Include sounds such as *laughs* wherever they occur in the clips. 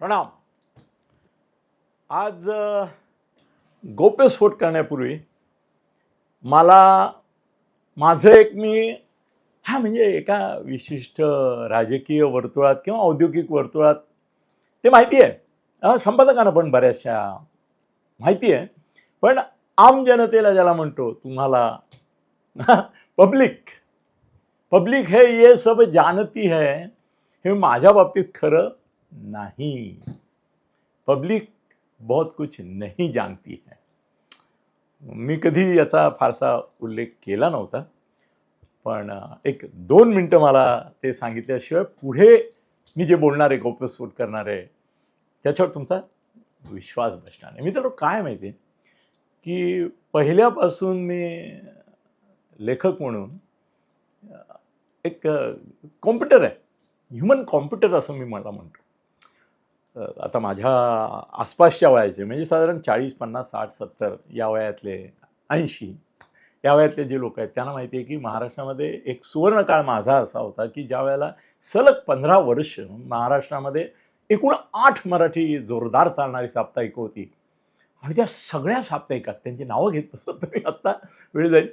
प्रणाम. आज गोप्यस्फोट करण्यापूर्वी मला माझं एक मी हा म्हणजे एका विशिष्ट राजकीय वर्तुळात किंवा औद्योगिक वर्तुळात ते माहिती आहे संपादकांना पण बऱ्याचशा माहिती आहे पण आम जनतेला ज्याला म्हणतो तुम्हाला पब्लिक पब्लिक हे ये सब जानती है हे माझ्या बाबतीत खरं नाही। पब्लिक बहुत कुछ नहीं जाणती है। मी कधी याचा फारसा उल्लेख केला नव्हता पण एक दोन मिनटं मला ते सांगितल्याशिवाय पुढे मी जे बोलणार आहे गौप्यस्फोट करणार आहे त्याच्यावर तुमचा विश्वास बसणार नाही. मी तर काय माहिती? आहे की पहिल्यापासून मी लेखक म्हणून एक कॉम्प्युटर आहे. ह्युमन कॉम्प्युटर असं मी मला म्हणतो. आता माझ्या आसपासच्या वयाचे म्हणजे साधारण चाळीस पन्नास साठ सत्तर या वयातले ऐंशी या वयातले जे लोक आहेत त्यांना माहिती आहे की महाराष्ट्रामध्ये एक सुवर्णकाळ माझा असा होता की ज्या वेळेला सलग पंधरा वर्ष महाराष्ट्रामध्ये एकूण आठ मराठी जोरदार चालणारी साप्ताहिकं होती. आणि त्या सगळ्या साप्ताहिकात त्यांची नावं घेत बसत तुम्ही आत्ता वेळ जाईल.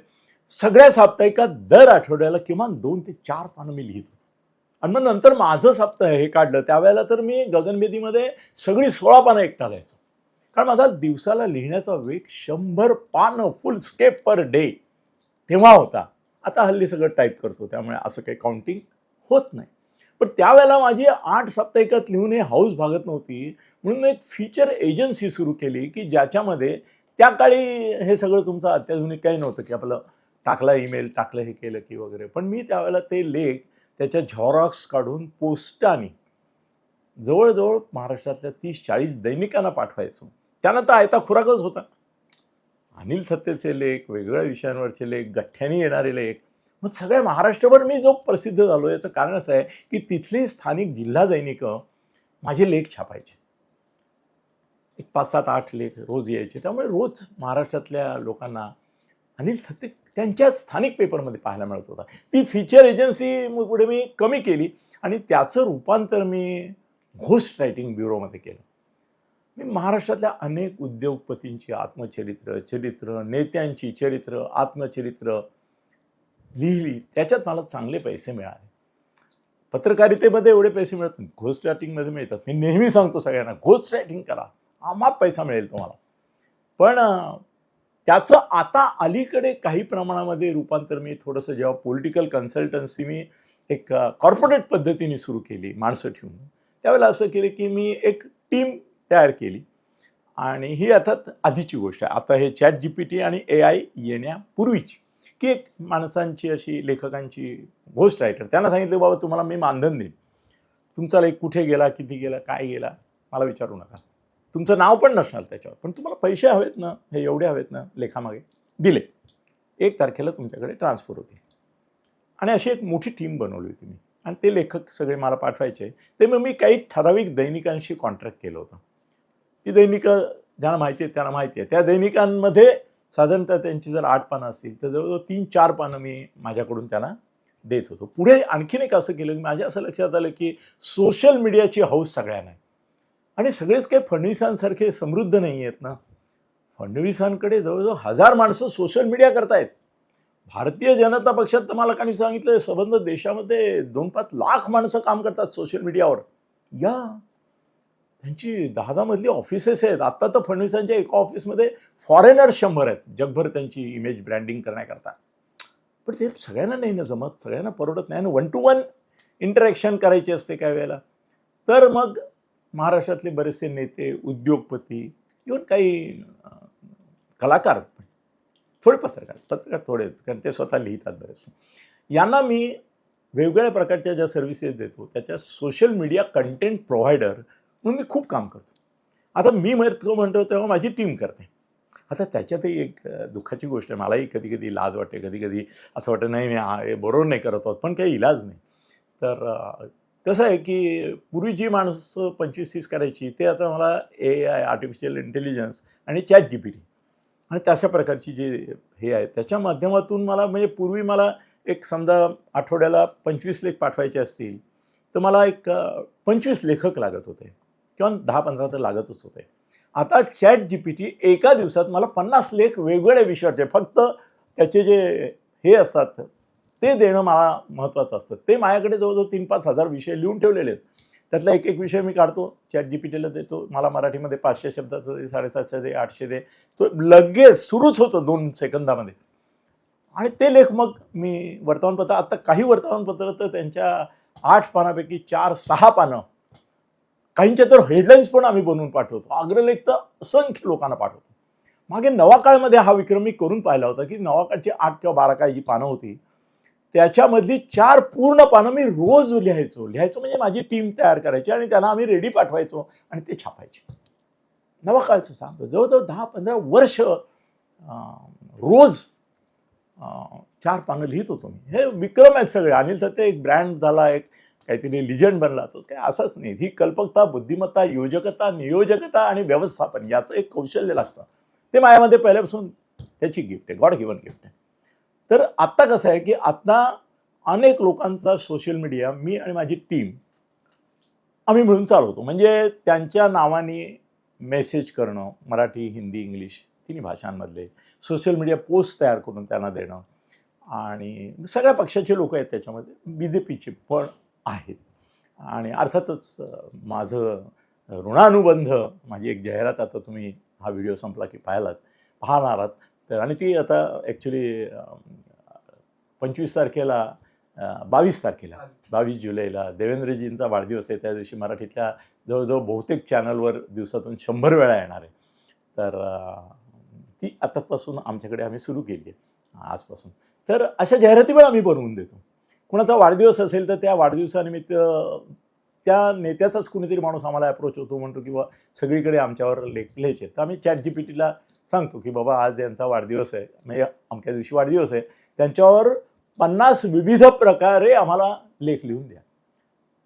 सगळ्या साप्ताहिकात दर आठवड्याला किमान दोन ते चार पानं मी लिहित आणि मग नंतर माझं सप्ताह हे काढलं. त्यावेळेला तर मी गगनबेदीमध्ये सगळी सोळा पानं एकटा लिहायचो कारण माझा दिवसाला लिहिण्याचा वेग शंभर पानं फुल स्टेप पर डे तेव्हा होता. आता हल्ली सगळं टाईप करतो. त्यामुळे असं काही काउंटिंग होत नाही. पण त्यावेळेला माझी आठ साप्ताहिकात लिहून हे हाऊस भागत नव्हती. म्हणून एक फीचर एजन्सी सुरू केली की ज्याच्यामध्ये त्या काळी हे सगळं तुमचं अत्याधुनिक काही नव्हतं की आपलं टाकला ईमेल टाकलं हे केलं की वगैरे. पण मी त्यावेळेला ते लेख त्याच्या झॉरॉक्स काढून पोस्टाने जवळजवळ महाराष्ट्रातल्या तीस चाळीस दैनिकांना पाठवायचो. त्यांना तर आयता खुराकच होता. अनिल थत्तेचे लेख वेगवेगळ्या विषयांवरचे लेख गठ्ठ्याने येणारे लेख. मग सगळ्या महाराष्ट्रभर मी जो प्रसिद्ध झालो याचं कारण असं आहे की तिथली स्थानिक जिल्हा दैनिकं माझे लेख छापायचे. एक पाच सात आठ लेख रोज यायचे. त्यामुळे रोज महाराष्ट्रातल्या लोकांना अनिल थत्ते त्यांच्याच स्थानिक पेपरमध्ये पाहायला मिळत होता. ती फीचर एजन्सी पुढे मी कमी केली आणि त्याचं रूपांतर मी घोस्ट रायटिंग ब्युरोमध्ये केलं. मी महाराष्ट्रातल्या अनेक उद्योगपतींची आत्मचरित्र चरित्र नेत्यांची चरित्र आत्मचरित्र लिहिली. त्याच्यात मला चांगले पैसे मिळाले. पत्रकारितेमध्ये एवढे पैसे मिळत नाही. घोस्ट रायटिंगमध्ये मिळतात. मी नेहमी सांगतो सगळ्यांना घोस्ट रायटिंग करा. आमाप पैसा मिळेल तुम्हाला. पण त्याचं आता अलीकडे काही प्रमाणामध्ये रूपांतर मी थोडंसं जेव्हा पॉलिटिकल कन्सल्टन्सी मी एक कॉर्पोरेट पद्धतीने सुरू केली माणसं ठेवून. त्यावेळेला असं केलं की मी एक टीम तयार केली. आणि ही अर्थात आधीची गोष्ट आहे. आता हे चॅट जी पी टी आणि ए आय येण्यापूर्वीची की एक माणसांची अशी लेखकांची घोस्ट रायटर त्यांना सांगितलं बाबा तुम्हाला मी मानधन देईन. तुमचा लेख कुठे गेला किती गेला काय गेला? मला विचारू नका. तुमचं नाव पण नसणार त्याच्यावर. पण तुम्हाला पैसे हवेत ना हे एवढे हवेत ना लेखामागे. दिले. एक तारखेला तुमच्याकडे ट्रान्सफर होते. आणि अशी एक मोठी टीम बनवली होती मी. आणि ते लेखक सगळे मला पाठवायचे. ते मग मी काही ठराविक दैनिकांशी कॉन्ट्रॅक्ट केलं होतं. ती दैनिकं ज्यांना माहिती आहे त्यांना माहिती आहे. त्या दैनिकांमध्ये साधारणतः त्यांची जर आठ पानं असतील तर जवळजवळ तीन चार पानं मी माझ्याकडून त्यांना देत होतो. पुढे आणखीन एक असं केलं की माझ्या असं लक्षात आलं की सोशल मीडियाची हौस सगळ्यांना आहे. आणि सगळेच काही फडणवीसांसारखे समृद्ध नाही आहेत ना. फडणवीसांकडे जवळजवळ हजार माणसं सोशल मीडिया करतायत. भारतीय जनता पक्षात तर मला काही सांगितलं संबंध देशामध्ये दोन पाच लाख माणसं काम करतात सोशल मीडियावर या. त्यांची दहा दहा मधली ऑफिसेस आहेत. आत्ता तर फडणवीसांच्या एका ऑफिसमध्ये फॉरेनर शंभर आहेत. जगभर त्यांची इमेज ब्रँडिंग करण्याकरता. पण ते सगळ्यांना नाही ना जमत. सगळ्यांना परवडत नाही. आणि वन टू वन इंटरॅक्शन करायची असते काय वेळेला. तर मग महाराष्ट्रातले बरेचसे नेते उद्योगपती इव्हन काही कलाकार थोडे पत्रकार पत्रकार थोडे आहेत, कारण ते स्वतः लिहितात बरेचसे. यांना मी वेगवेगळ्या प्रकारच्या ज्या सर्व्हिसेस देतो त्याच्या सोशल मीडिया कंटेंट प्रोव्हायडर म्हणून मी खूप काम करतो. आता मी म्हणतो म्हणतो तेव्हा माझी टीम करते. आता त्याच्यातही एक दुःखाची गोष्ट आहे. मलाही कधी कधी लाज वाटते. कधी कधी असं वाटतं नाही नाही बरोबर नाही करत आहोत. पण काही इलाज नाही. तर कसं आहे की पूर्वी जी माणसं पंचवीस तीस करायची ते आता मला ए आय आर्टिफिशियल इंटेलिजन्स आणि चॅट जी पी टी आणि तशा प्रकारची जे हे आहे त्याच्या माध्यमातून मला म्हणजे पूर्वी मला एक समजा आठवड्याला पंचवीस लेख पाठवायचे असतील तर मला एक पंचवीस लेखक लागत होते किंवा दहा पंधरा तर लागतच होते. आता चॅट जी पी टी एका दिवसात मला पन्नास लेख वेगवेगळ्या विषयाचे फक्त त्याचे जे हे असतात ते देणं मला महत्त्वाचं असतं. ते माझ्याकडे जवळजवळ तीन पाच हजार विषय लिहून ठेवलेले आहेत. त्यातला एक एक विषय मी काढतो. चॅट जी पी टीला देतो. मला मराठीमध्ये पाचशे शब्दाचं दे साडेसातशे दे आठशे दे. तो लगेच सुरूच होतं दोन सेकंदामध्ये. आणि ते लेख मग मी वर्तमानपत्र आत्ता काही वर्तमानपत्र तर त्यांच्या आठ पानापैकी चार सहा पानं. काहींच्या तर हेडलाईन्स पण आम्ही बनवून पाठवतो. अग्रलेख तर असंख्य लोकांना पाठवतो. मागे नवा काळमध्ये हा विक्रम मी करून पाहिला होता की नवा काळची आठ किंवा बारा काळ जी पानं होती. त्याच्यामधली चार पूर्ण पानं मी रोज लिहायचो. लिहायचो म्हणजे माझी टीम तयार करायची आणि त्यांना आम्ही रेडी पाठवायचो आणि ते छापायचे. नवा काळचं सांगतो जवळजवळ दहा पंधरा वर्ष रोज चार पानं लिहित होतो मी. हे विक्रम आहेत सगळे. अनिल तर ते एक ब्रँड झाला एक काहीतरी लिजंड बनला तो. काय असंच नाही. ही कल्पकता बुद्धिमत्ता योजकता नियोजकता आणि व्यवस्थापन याचं एक कौशल्य लागतं. ते माझ्यामध्ये पहिल्यापासून त्याची गिफ्ट आहे. गॉड गिवन गिफ्ट आहे. तर आत्ता कसं आहे की आत्ता अनेक लोकांचा सोशल मीडिया मी आणि माझी टीम आम्ही मिळून चालवतो. म्हणजे त्यांच्या नावाने मेसेज करणं मराठी हिंदी इंग्लिश तिन्ही भाषांमधले सोशल मीडिया पोस्ट तयार करून त्यांना देणं आणि सगळ्या पक्षाचे लोक आहेत त्याच्यामध्ये बी जे पीचे पण आहेत. आणि अर्थातच माझं ऋणानुबंध माझी एक जाहिरात आता तुम्ही हा व्हिडिओ संपला की पाहिलात पाहणार आहात. तर आणि ती आता ॲक्च्युली पंचवीस तारखेला बावीस तारखेला बावीस. जुलैला देवेंद्रजींचा वाढदिवस आहे. त्या दिवशी मराठीतल्या जवळजवळ बहुतेक चॅनलवर दिवसातून शंभर वेळा येणार आहे. तर ती आतापासून आमच्याकडे आम्ही सुरू केली आहे आजपासून. तर अशा जाहिराती पण आम्ही बनवून देतो. कुणाचा वाढदिवस असेल तर त्या वाढदिवसानिमित्त त्या नेत्याचाच कुणीतरी माणूस आम्हाला अप्रोच होतो म्हणतो किंवा सगळीकडे आमच्यावर लेख लिहायचे तर आम्ही चॅट जी पी टीला सांगतो की बाबा आज यांचा वाढदिवस आहे. म्हणजे अमक्या दिवशी वाढदिवस आहे. त्यांच्यावर पन्नास विविध प्रकारे आम्हाला लेख लिहून द्या.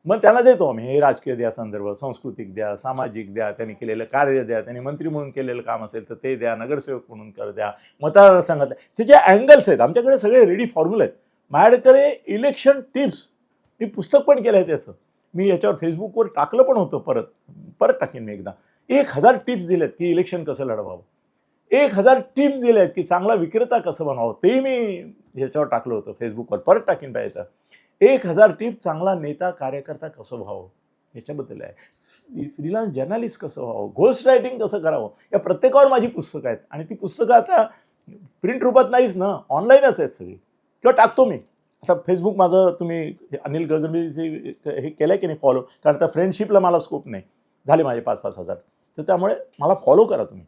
मग त्यांना देतो आम्ही. हे राजकीय द्या संदर्भ सांस्कृतिक द्या सामाजिक द्या त्यांनी केलेलं कार्य द्या त्यांनी मंत्री म्हणून केलेलं काम असेल तर ते द्या नगरसेवक म्हणून कर द्या मतदारसंघात द्या. त्याचे अँगल्स आहेत आमच्याकडे सगळे रेडी फॉर्म्युला आहेत. माझ्याकडे इलेक्शन टिप्स मी पुस्तक पण केलं आहे त्याचं. मी याच्यावर फेसबुकवर टाकलं पण होतं परत. परत टाकेन मी एकदा. एक हजार टिप्स दिल्यात की इलेक्शन कसं लढवावं. एक हजार टिप्स दिल्या आहेत की चांगला विक्रेता कसं बनवावं? तेही मी ह्याच्यावर टाकलं होतं फेसबुकवर परत टाकीन पाहिजे एक हजार टिप्स चांगला नेता कार्यकर्ता कसं व्हावं? याच्याबद्दल आहे. फ्रीलान्स जर्नालिस्ट कसं व्हावं? घोस्ट रायटिंग कसं करावं? या प्रत्येकावर माझी पुस्तकं आहेत. आणि ती पुस्तकं आता प्रिंट रूपात नाहीच ना ऑनलाईनच आहेत सगळी. किंवा टाकतो मी. आता फेसबुक माझं तुम्ही अनिल गगनबीचे हे केलं आहे की नाही फॉलो कारण आता फ्रेंडशिपला मला स्कोप नाही. झाले माझे पाच पाच हजार. तर त्यामुळे मला फॉलो करा तुम्ही.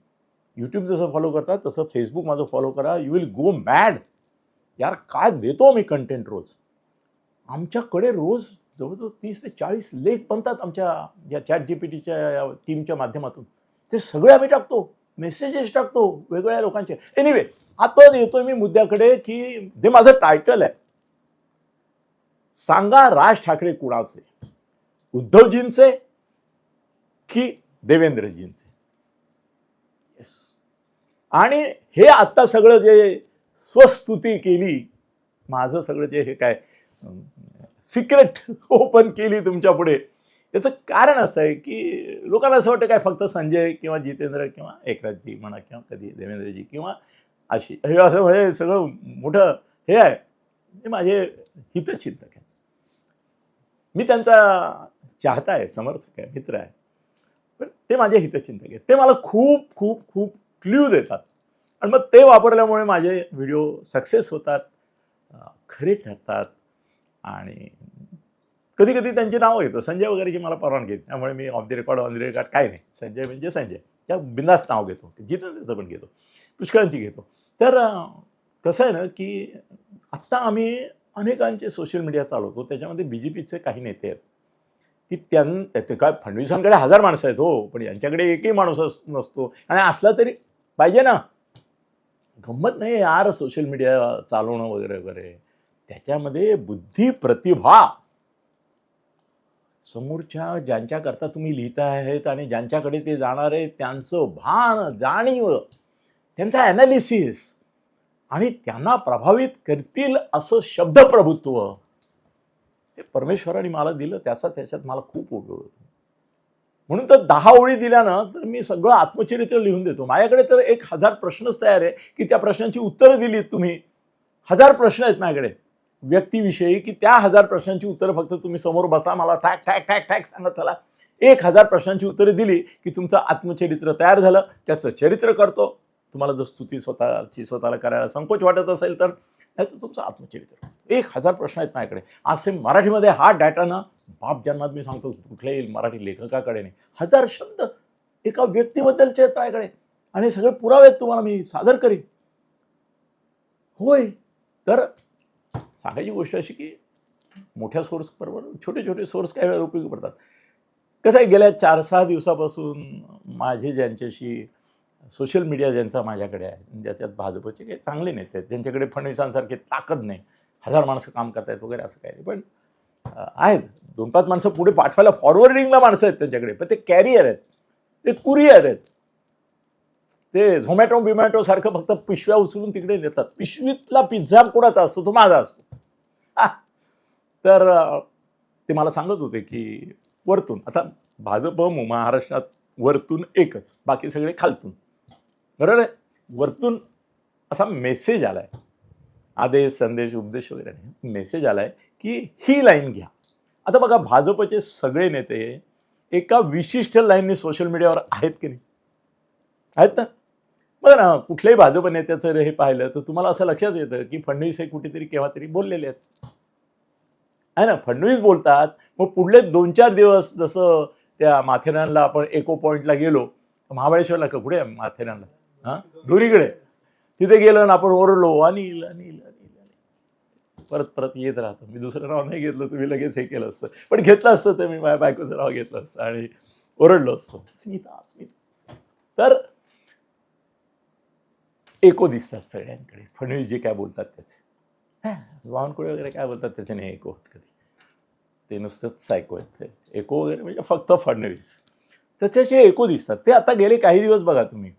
यूट्यूब जसं फॉलो करता तसं फेसबुक माझं फॉलो करा. यू विल गो मॅड यार काय देतो आम्ही कंटेंट रोज? आमच्याकडे रोज जवळजवळ तीस ते चाळीस लेख बनतात आमच्या या चॅट जी पी टीच्या टीमच्या माध्यमातून. ते सगळे आम्ही टाकतो. मेसेजेस टाकतो वेगवेगळ्या लोकांचे. एनिवे आता येतोय मी मुद्द्याकडे की जे माझं टायटल आहे. सांगा राज ठाकरे कुणाचे? उद्धवजींचे की देवेंद्रजींचे? आणि हे आत्ता सगळं जे स्वस्तुती केली माझं सगळं जे हे काय सिक्रेट ओपन केली तुमच्यापुढे याचं कारण असं आहे की लोकांना असं वाटतं काय फक्त संजय किंवा जितेंद्र किंवा एकनाथजी म्हणा किंवा कधी देवेंद्रजी किंवा अशी हे असं हे सगळं मोठं हे आहे. हे माझे हितचिंतक आहे मी त्यांचा चाहता आहे समर्थक आहे मित्र आहे. पण ते माझे हितचिंतक आहेत. ते मला खूप खूप खूप क्ल्यू देतात. आणि मग ते वापरल्यामुळे माझे व्हिडिओ सक्सेस होतात खरे ठरतात आणि कधी कधी त्यांची नावं घेतो संजय वगैरेची मला परवानगी त्यामुळे मी off the record on the record काय नाही. संजय म्हणजे संजय. त्या बिंदास नाव घेतो. जितेंद्रचं पण घेतो. पुष्कळांची घेतो. तर कसं आहे ना की आत्ता आम्ही अनेकांचे सोशल मीडिया चालवतो त्याच्यामध्ये बी जे पीचे काही नेते आहेत. की त्यां ते काय फडणवीसांकडे हजार माणसं आहेत हो. पण यांच्याकडे एकही माणूस अस- नसतो. आणि असला तरी पाहिजे ना. गंमत नाही यार सोशल मीडिया चालवणं वगैरे वगैरे. त्याच्यामध्ये बुद्धी प्रतिभा. समोरच्या ज्यांच्याकरता तुम्ही लिहिता आहेत आणि ज्यांच्याकडे ते जाणार आहे त्यांचं भान जाणीव त्यांचा ॲनालिसिस आणि त्यांना प्रभावित करतील असं शब्दप्रभुत्व. हे परमेश्वराने मला दिलं त्याचा त्याच्यात मला खूप उपयोग होतो. म्हणून तर दहा ओळी दिल्या ना तर मी सगळं आत्मचरित्र लिहून देतो. माझ्याकडे तर एक हजार प्रश्नच तयार आहे की त्या प्रश्नांची उत्तरं दिलीत तुम्ही. हजार प्रश्न आहेत माझ्याकडे. व्यक्तीविषयी की त्या हजार प्रश्नांची उत्तरं फक्त तुम्ही समोर बसा मला ठॅक ठॅक ठॅक ठॅक सांगत चला. एक हजार प्रश्नांची उत्तरं दिली की तुमचं आत्मचरित्र तयार झालं. त्याचं चरित्र करतो. तुम्हाला जर स्तुती स्वतःची स्वतःला करायला संकोच वाटत असेल तर नाही तर तुमचं आत्मचरित्र एक हजार प्रश्न आहेत माझ्याकडे. असे मराठीमध्ये हा डाटा ना बाप जन्मात मी सांगतो कुठल्याही मराठी लेखकाकडे नाही. हजार शब्द एका व्यक्तीबद्दलचे आहेत माझ्याकडे. आणि सगळे पुरावे आहेत तुम्हाला मी सादर करीन. होय. तर सांगायची गोष्ट अशी की मोठ्या सोर्स बरोबर छोटे छोटे सोर्स काही वेळा उपयोगी पडतात. कसं आहे गेल्या चार सहा दिवसापासून माझे ज्यांच्याशी सोशल मीडिया ज्यांचा माझ्याकडे आहे म्हणजे ज्याच्यात भाजपचे काही चांगले नेते आहेत ज्यांच्याकडे फडणवीसांसारखी ताकद नाही. हजार माणसं काम करतायत वगैरे असं काही नाही. पण आहेत. दोन पाच माणसं पुढे पाठवायला फॉरवर्डिंगला माणसं आहेत त्यांच्याकडे. पण ते कॅरियर आहेत. ते कुरियर आहेत. ते झोमॅटो बिमॅटो सारखं फक्त पिशव्या उचलून तिकडे नेतात. पिशवीतला पिझ्झा कोणाचा असतो? तो माझा असतो. हा. तर ते मला सांगत होते की वरतून. आता भाजप म- महाराष्ट्रात वरतून एकच. बाकी सगळे खालतून. बरोबर आहे? वरतून असा मेसेज आलाय. आदेश संदेश उपदेश वगैरे नाही. मेसेज आलाय की ही लाईन घ्या. आता बघा भाजपचे सगळे नेते एका विशिष्ट लाईनने सोशल मीडियावर आहेत की नाही? आहेत ना? बघा ना कुठल्याही भाजप नेत्याचं जर हे पाहिलं तर तुम्हाला असं लक्षात येतं की फडणवीस हे कुठेतरी केव्हा तरी बोललेले आहेत. आहे ना? फडणवीस बोलतात. मग पुढले दोन चार दिवस जसं त्या माथेरानला आपण एको पॉईंटला गेलो महाबळेश्वरला का? कुठे? माथेरानला. हां? धुरीकडे तिथे गेलो ना आपण ओरडलो अनिल अनिल अनिल परत परत येत राहतो. मी दुसरं नाव नाही घेतलं तुम्ही लगेच हे केलं असतं. पण घेतलं असतं तर मी माझ्या बायकोचं नाव घेतलं असतं आणि ओरडलो असतो. स्मिता स्मिता तर एको दिसतात सगळ्यांकडे. फडणवीस जे काय बोलतात त्याचे? वाहनकुळे बावनकुळे वगैरे काय बोलतात त्याचे? नाही एको होत कधी. ते नुसतंच सायको आहेत ते. एको वगैरे म्हणजे फक्त फडणवीस त्याच्याचे एको दिसतात. ते आता गेले काही दिवस बघा तुम्ही.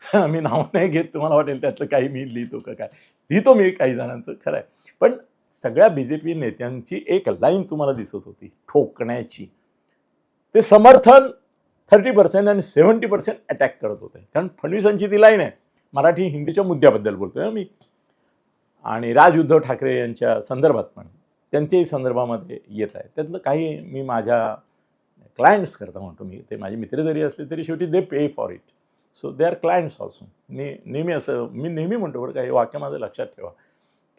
*laughs* मी नाव नाही घेत तुम्हाला वाटेल त्यातलं काही मी लिहितो का काय. लिहितो मी काही जणांचं खरं आहे पण सगळ्या बी जे पी नेत्यांची एक लाईन तुम्हाला दिसत होती ठोकण्याची. ते समर्थन थर्टी पर्सेंट आणि सेव्हन्टी पर्सेंट अटॅक करत होते. कारण फडणवीसांची ती लाईन आहे. मराठी हिंदीच्या मुद्द्याबद्दल बोलतोय मी. आणि राज उद्धव ठाकरे यांच्या संदर्भात पण त्यांच्याही संदर्भामध्ये येत आहे. त्यातलं काही मी माझ्या क्लायंट्स करता म्हणतो मी. ते माझे मित्र जरी असले तरी शेवटी they pay for it so they are clients also ने नेहमी असं मी नेहमी म्हणतो बरं का हे वाक्य माझं लक्षात ठेवा.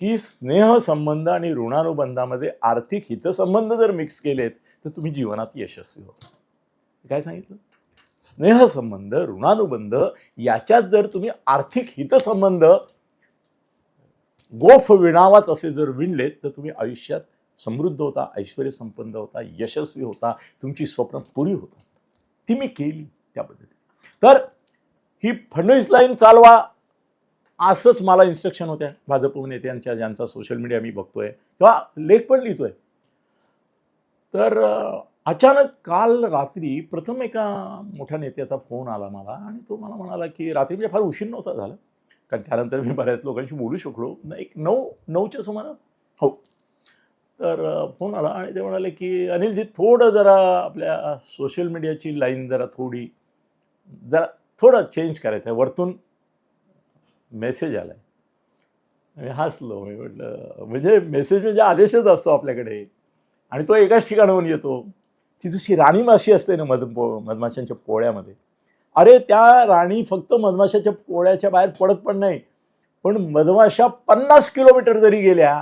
की स्नेहसंबंध आणि ऋणानुबंधामध्ये आर्थिक हितसंबंध जर मिक्स केलेत तर तुम्ही जीवनात यशस्वी होता. काय सांगितलं? स्नेहसंबंध ऋणानुबंध याच्यात जर तुम्ही आर्थिक हितसंबंध गोफ विणावात असे जर विणलेत तर तुम्ही आयुष्यात समृद्ध होता ऐश्वर संपन्न होता यशस्वी होता तुमची स्वप्न पुरी होतात. ती मी केली त्या पद्धतीने तर ही फडणवीस लाईन चालवा. असंच मला इन्स्ट्रक्शन होत्या. भाजप नेत्यांच्या ज्यांचा सोशल मीडिया मी बघतोय. किंवा लेख पण लिहितोय. तर अचानक काल रात्री प्रथम एका मोठ्या नेत्याचा फोन आला मला आणि तो मला म्हणाला की रात्री म्हणजे फार उशीर नव्हता झाला. कारण त्यानंतर मी बऱ्याच लोकांशी बोलू शकलो. न- एक नऊ नऊच्या सुमारास. हो. तर फोन आला आणि ते म्हणाले की अनिलजी थोडं जरा आपल्या सोशल मीडियाची लाईन जरा थोडी जरा थोडं चेंज करायचं आहे वरतून मेसेज आला आहे मी हसलो मी म्हटलं म्हणजे मेसेज म्हणजे आदेशच असतो आपल्याकडे. आणि तो एकाच ठिकाणाहून येतो. ती जशी राणी माशी असते ना मध पो मधमाशांच्या पोळ्यामध्ये. अरे त्या राणी फक्त मधमाशाच्या पोळ्याच्या बाहेर पडत पण नाही. पण मधमाशा पन्नास किलोमीटर जरी गेल्या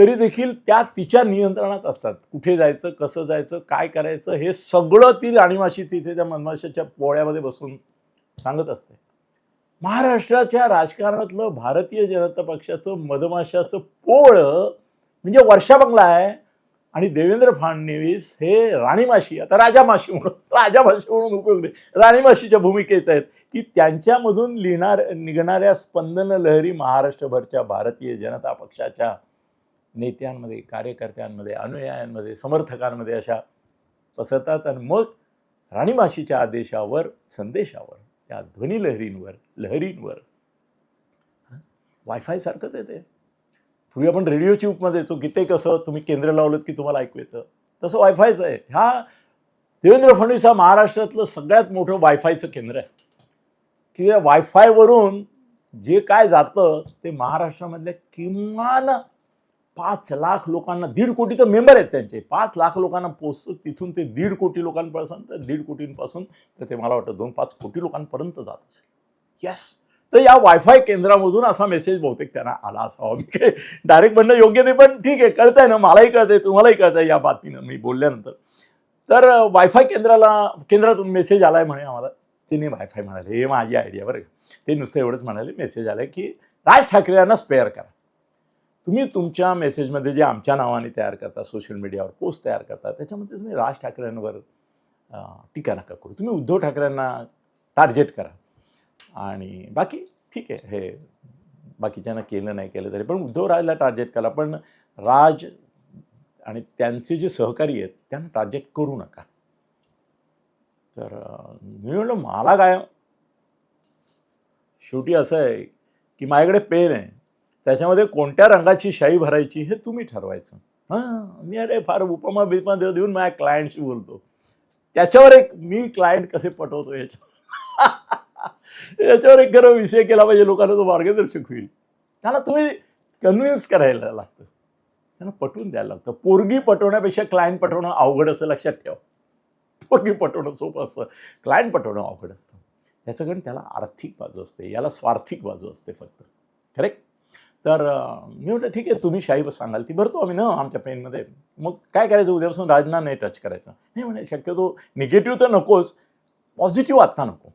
तरी देखील त्या तिच्या नियंत्रणात असतात. कुठे जायचं कसं जायचं काय करायचं हे सगळं ती राणीमाशी तिथे त्या मधमाशाच्या पोळ्यामध्ये बसून सांगत असते. महाराष्ट्राच्या राजकारणातलं भारतीय जनता पक्षाचं मधमाशाचं पोळ म्हणजे वर्षा बंगला आहे आणि देवेंद्र फडणवीस हे राणीमाशी आता राजामाशी म्हणून राजामाशी म्हणून उपयोग नाही. राणीमाशीच्या भूमिकेत आहेत की त्यांच्यामधून लिहिणार निघणाऱ्या स्पंदन लहरी महाराष्ट्रभरच्या भारतीय जनता पक्षाच्या नेत्यांमध्ये कार्यकर्त्यांमध्ये अनुयायांमध्ये समर्थकांमध्ये अशा पसरतात आणि मग राणीमाशीच्या आदेशावर संदेशावर त्या ध्वनी लहरींवर वायफाय सारखंच आहे ते पूर्वी आपण रेडिओ चिपमध्ये येतो गीते कसं तुम्ही केंद्र लावलं की तुम्हाला ऐकू येतं. तसं वायफायचं आहे. ह्या देवेंद्र फडणवीस हा महाराष्ट्रातलं सगळ्यात मोठं वायफायचं केंद्र आहे. की या वायफायवरून जे काय जातं ते महाराष्ट्रामधल्या किमान पाच लाख लोकांना दीड कोटी तर मेंबर आहेत त्यांचे. पाच लाख लोकांना पोचतं तिथून ते दीड कोटी लोकांपासून तर दीड कोटींपासून तर ते मला वाटतं दोन पाच कोटी लोकांपर्यंत जात असेल. यस तर या वायफाय केंद्रामधून असा मेसेज बहुतेक त्यांना आला असावा. मी काय डायरेक्ट म्हणणं योग्य नाही पण ठीक आहे कळतंय ना मलाही कळतंय तुम्हालाही कळतंय या बातमीनं मी बोलल्यानंतर. तर वायफाय केंद्राला केंद्रातून मेसेज आलाय म्हणे आम्हाला. तिने वायफाय म्हणाले हे माझी आयडिया बरं ते नुसतं एवढंच म्हणाले मेसेज आलाय की राज ठाकरे यांना स्पेअर करा. तुम्ही तुमच्या मेसेजमध्ये जे आमच्या नावाने तयार करता सोशल मीडियावर पोस्ट तयार करता त्याच्यामध्ये तुम्ही राज ठाकरेंवर टीका नका करू. तुम्ही उद्धव ठाकरेंना टार्गेट करा. आणि बाकी ठीक आहे हे बाकीच्यांना केलं नाही केलं तरी पण उद्धव राजला टार्गेट करा. पण राज आणि त्यांचे जे सहकारी आहेत त्यांना टार्गेट करू नका. तर मी म्हणलं मला काय? शेवटी असं आहे की माझ्याकडे पेन आहे. त्याच्यामध्ये कोणत्या रंगाची शाई भरायची हे तुम्ही ठरवायचं. हां मी अरे फार उपमा बिपमा देऊ देऊन माझ्या क्लायंटशी बोलतो. त्याच्यावर एक मी क्लायंट कसे पटवतो याच्या *laughs* याच्यावर एक खरं विषय केला पाहिजे लोकांना तो मार्गदर्शक होईल. त्यांना तुम्ही कन्व्हिन्स करायला लागतं. त्यांना पटवून द्यायला लागतं. पोरगी पटवण्यापेक्षा क्लायंट पटवणं अवघड असं लक्षात ठेवा. पोरगी पटवणं सोपं असतं. क्लायंट पटवणं अवघड असतं. याचं कारण त्याला आर्थिक बाजू असते. याला स्वार्थिक बाजू असते फक्त. करेक्ट तर मी म्हटलं ठीक आहे तुम्ही शाही सांगाल ती भरतो आम्ही ना आमच्या पेनमध्ये मग काय करायचं उद्यापासून राजना नाही टच करायचं. नाही म्हणे शक्यतो निगेटिव्ह तर नकोच पॉझिटिव्ह आत्ता नको.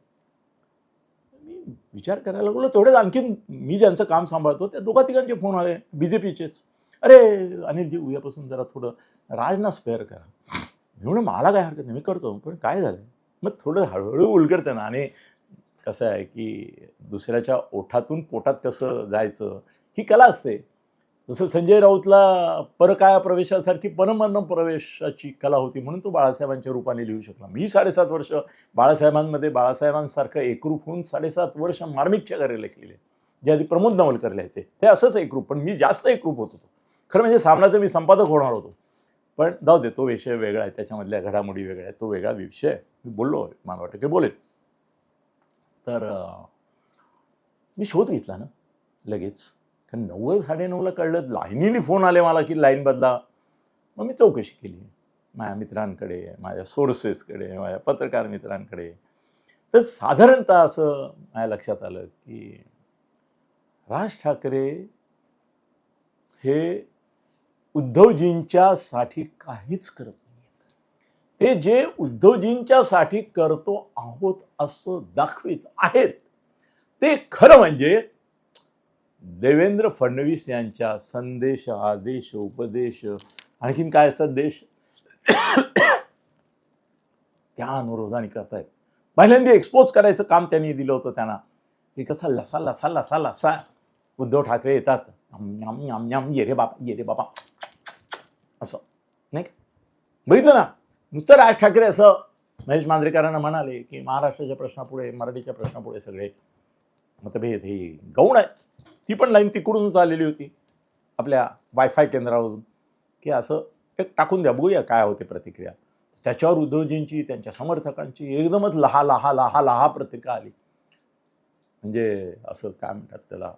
मी विचार करायला लागलो तेवढेच आणखीन मी ज्यांचं काम सांभाळतो त्या दोघा तिघांचे फोन आले बी जे पीचेच अरे अनिलजी उद्यापासून जरा थोडं राजना स्पेअर करा. मी म्हणून मला काय हरकत नाही मी करतो. पण काय झालं? मग थोडं हळूहळू उलगडतं ना आणि कसं आहे की दुसऱ्याच्या ओठातून पोटात कसं जायचं ही कला असते. जसं संजय राऊतला परकाया प्रवेशासारखी परमन्न प्रवेशाची कला होती म्हणून तो बाळासाहेबांच्या रूपाने लिहू शकला. मी साडेसात वर्ष बाळासाहेबांमध्ये बाळासाहेबांसारखं एकरूप होऊन साडेसात वर्ष मार्मिकच्या कार्य लेखलेले जे आधी प्रमोद नवलकर लिहायचे. ते असंच एकरूप पण मी जास्त एकरूप होत होतो. खरं म्हणजे सामनाचं मी संपादक होणार होतो. पण जाऊ दे तो विषय वेगळा आहे. त्याच्यामधल्या घडामोडी वेगळ्या आहेत. तो वेगळा विषय मी बोललो मला वाटतं की बोलेल. तर मी शोध घेतला ना लगेच. कारण नव्वद साडेनऊला कळलं लाईनीने फोन आले मला की लाईन बदला. मग मी चौकशी केली. माझ्या मित्रांकडे माझ्या सोर्सेसकडे माझ्या पत्रकार मित्रांकडे. तर साधारणतः असं माझ्या लक्षात आलं की राज ठाकरे हे उद्धवजींच्यासाठी काहीच करत नाही ते जे उद्धवजींच्यासाठी करतो आहोत असं दाखवित आहेत ते खरं म्हणजे देवेंद्र फडणवीस यांच्या संदेश आदेश उपदेश आणखीन काय असतात देश? त्या अनुरोधाने करतायत. पहिल्यांदा एक्सपोज करायचं काम त्यांनी दिलं होतं त्यांना. की कसा लसा लसा लसा लसा. उद्धव ठाकरे येतात. आम, आम, आम, ये रे बापा ये रे बाबा. असं. नाही का? बघितलं ना? नुसतं राज ठाकरे असं महेश मांजरेकरांना म्हणाले की महाराष्ट्राच्या प्रश्नापुढे मराठीच्या प्रश्नापुढे सगळे मतभेद हे गौण आहे ती पण लाईन तिकडूनच आलेली होती आपल्या वायफाय केंद्रावरून. की असं एक टाकून द्या बघूया काय होते प्रतिक्रिया. त्याच्यावर उद्धवजींची त्यांच्या समर्थकांची एकदमच लहा लहा लहा लहा प्रतिक्रिया आली. म्हणजे असं काय म्हणतात त्याला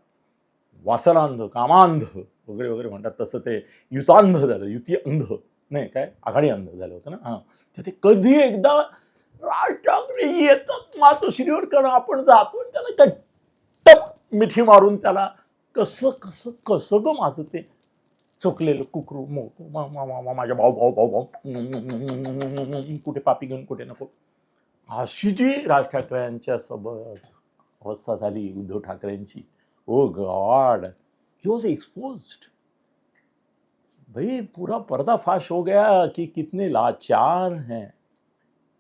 वासनांध कामांध वगैरे वगैरे म्हणतात. तसं ते युतांध झालं युती अंध नाही काय? आघाडी अंध झालं होतं ना? हां. तर ते कधी एकदा राज ठाकरे येतात मातोश्रीवर कारण आपण जातो आणि त्याला मिठी मारून त्याला कसं कसं कसं ग माझं ते चोकलेलं कुकरू मा- माझ्या भाऊ भाऊ भाऊ भाऊ. कुठे पापी घेऊन, कुठे नको. अशी जी राज ठाकरेंच्या सोबत अवस्था झाली, उद्धव ठाकरेंची. Oh god. He was exposed भाई, पूरा पर्दाफाश हो गया कि कितने लाचार हैं.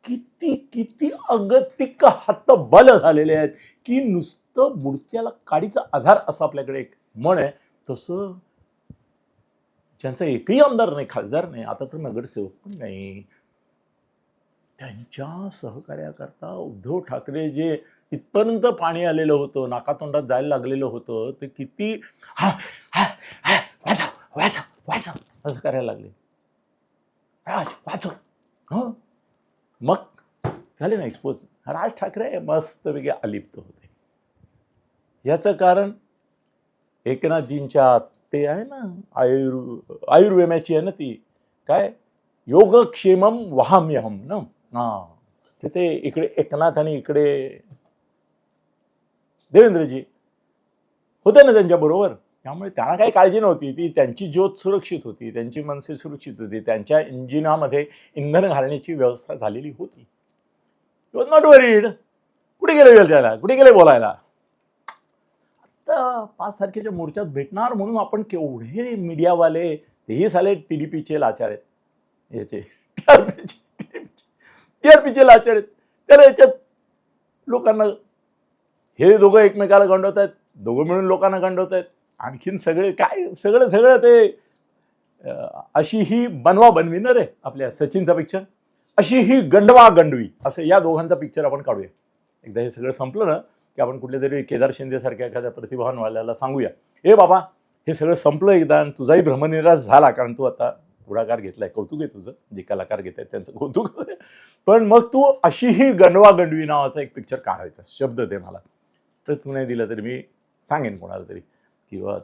किती किती अगतिक हात बल झालेले आहेत की नुसतं मूर्त्याला काडीचा आधार असं आपल्याकडे एक म्हण आहे. तसं ज्यांचा एकही आमदार नाही खासदार नाही आता तर नगरसेवक पण नाही. त्यांच्या सहकार्याकरता उद्धव ठाकरे जे इथपर्यंत पाणी आलेलं होतं नाकातोंडात जायला लागलेलं होतं ते किती हा हा हा वाचा वाचा वाचा असं करायला लागले. राज वाचव मग झाले ना एक्सपोज राज ठाकरे मस्तपैकी अलिप्त होते. याचं कारण एकनाथजींच्या ते आहे ना आयुर् आयुर्वेमाची आहे ना ती. काय? योगक्षेमम वहाम्यहम ना? हां. ते इकडे एकनाथ आणि इकडे देवेंद्रजी होते ना त्यांच्याबरोबर त्यामुळे त्यांना काही काळजी नव्हती. ती त्यांची ज्योत सुरक्षित होती. त्यांची मनसे सुरक्षित होती. त्यांच्या इंजिनामध्ये इंधन घालण्याची व्यवस्था झालेली होती. वॉज नॉट वरीड कुठे गेले त्याला कुठे गेले बोलायला? आता पाच तारखेच्या मोर्चात भेटणार म्हणून आपण केवढे मीडियावाले तेही साले टी डी पीचे लाचार आहेत. याचे टी आर पीचे लाचार आहेत. तर याच्यात लोकांना हे दोघं एकमेकाला गंडवत आहेत दोघं मिळून लोकांना गंडवत आहेत आणखीन सगळे काय सगळं सगळं ते अशी ही बनवा बनवी ना रे आपल्या सचिनचा पिक्चर अशी ही गंडवा गंडवी असं या दोघांचा पिक्चर आपण काढूया. एकदा हे सगळं संपलं ना की आपण कुठल्या तरी केदार शिंदेसारख्या एखाद्या प्रतिभावानवाल्याला सांगूया. ए बाबा हे सगळं संपलं एकदा आणि तुझाही भ्रमनिराश झाला कारण तू आता पुढाकार घेतलाय कौतुक आहे तुझं जे कलाकार घेत आहेत त्यांचं कौतुक. पण मग तू अशी ही गंडवा गंडवी नावाचा एक पिक्चर काढायचा शब्द दे मला. तर तू नाही दिला तरी मी सांगेन कोणाला तरी. किंवा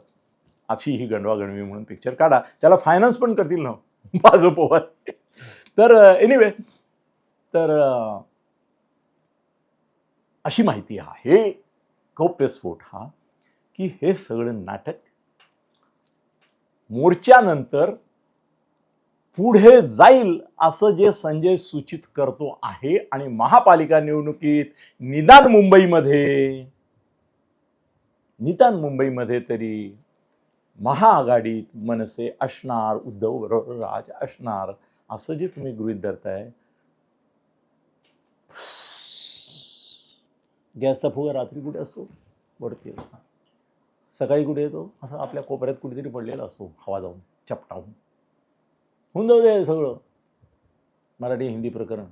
अशी ही गणवागणवी म्हणून पिक्चर काढा. त्याला फायनान्स पण करतील ना हो. *laughs* माझं पोवा तर एनिवे तर अशी माहिती आहे गौप्यस्फोट हा की हे सगळं नाटक मोर्चानंतर पुढे जाईल असं जे संजय सूचित करतो आहे. आणि महापालिका निवडणुकीत निदान मुंबईमध्ये निदान मुंबईमध्ये तरी महाआघाडीत मनसे असणार उद्धव बरोबर राज असणार असं जे तुम्ही गृहीत धरताय गॅसचा फुगा रात्री कुठे असतो? वरती असतो. सकाळी कुठे येतो? असं आपल्या कोपऱ्यात कुठेतरी पडलेला असतो हवा जाऊन चपटावून. होऊन जाऊ दे सगळं. मराठी हिंदी प्रकरण.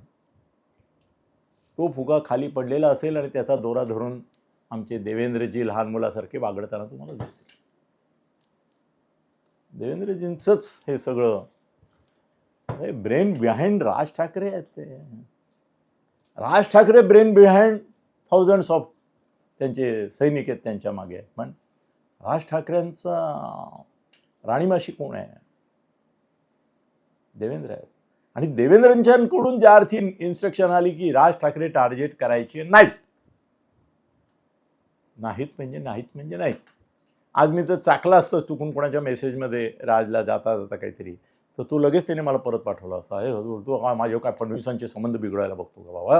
तो फुगा खाली पडलेला असेल आणि त्याचा दोरा धरून आमचे देवेंद्रजी लहान मुलासारखे वागडताना तुम्हाला दिसतील. देवेंद्रजींचंच हे सगळं हे ब्रेन बिहाइंड राज ठाकरे आहेत ते. Raj Thackeray brain behind thousands of त्यांचे सैनिक आहेत त्यांच्या मागे. पण राज ठाकरेंचा राणीमाशी कोण आहे? देवेंद्र आहेत. आणि देवेंद्रांच्याकडून ज्या अर्थी इन्स्ट्रक्शन आली की राज ठाकरे टार्गेट करायचे नाहीत. नाहीत म्हणजे नाहीत म्हणजे नाहीत. आज मी जर चाकला असतं चुकून कोणाच्या मेसेजमध्ये राजला जाता जाता काहीतरी तर तू लगेच त्याने मला परत पाठवला असता. हे तू तू काय माझे काय फडणवीसांचे संबंध बिघडायला बघतो का बाबा?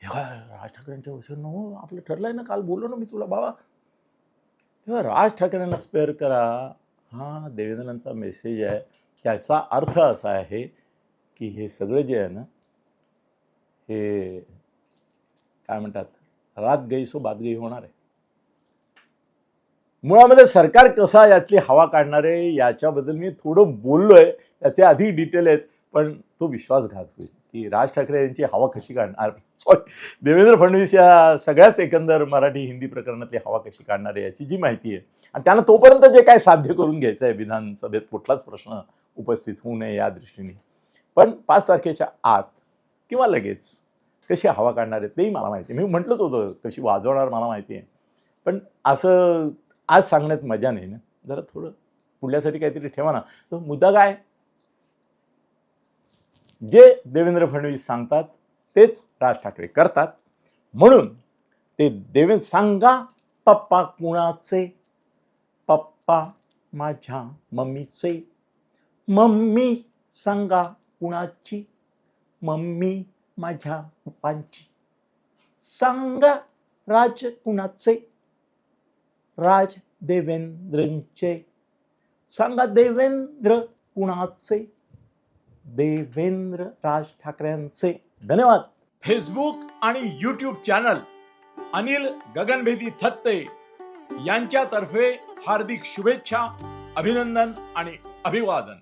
हे काय राज ठाकरेंच्या विषयी नो आपलं ठरलंय ना काल बोललो ना मी तुला बाबा. तेव्हा राज ठाकरेंना स्पेअर करा. हा देवेंद्रांचा मेसेज आहे. त्याचा अर्थ असा आहे की हे सगळं जे आहे ना हे काय म्हणतात? रात गई सो बात गई होणार आहे. मुळामध्ये सरकार कसा यातली हवा काढणार आहे याच्याबद्दल मी थोडं बोललो आहे त्याचे अधिक डिटेल आहेत पण तो विश्वासघात होईल की राज ठाकरे यांची हवा कशी काढणार? सॉरी देवेंद्र फडणवीस या सगळ्याच एकंदर मराठी हिंदी प्रकरणातली हवा कशी काढणार आहे याची जी माहिती आहे. आणि त्यांना तोपर्यंत जे काय साध्य करून घ्यायचं आहे विधानसभेत कुठलाच प्रश्न उपस्थित होऊ नये या दृष्टीने. पण पाच तारखेच्या आत किंवा लगेच कशी हवा काढणार आहे तेही मला माहिती आहे. मी म्हटलंच होतं कशी वाजवणार मला माहिती आहे. पण असं आज सांगण्यात मजा नाही ना. जरा थोडं पुढल्यासाठी काहीतरी ठेवा ना. तर मुद्दा काय? जे देवेंद्र फडणवीस सांगतात तेच राज ठाकरे करतात. म्हणून ते देवेंद्र सांगा पप्पा कुणाचे? पप्पा माझ्या मम्मीचे. मम्मी सांगा कुणाची? मम्मी माझ्या पप्पांची. सांगा राज कुणाचे? राज देवेंद्रचे. सांगा देवेंद्र कुणाचे? देवेंद्र राज ठाकरेंचे. धन्यवाद. फेसबुक आणि युट्यूब चॅनल अनिल गगनभेदी थत्ते यांच्यातर्फे हार्दिक शुभेच्छा अभिनंदन आणि अभिवादन.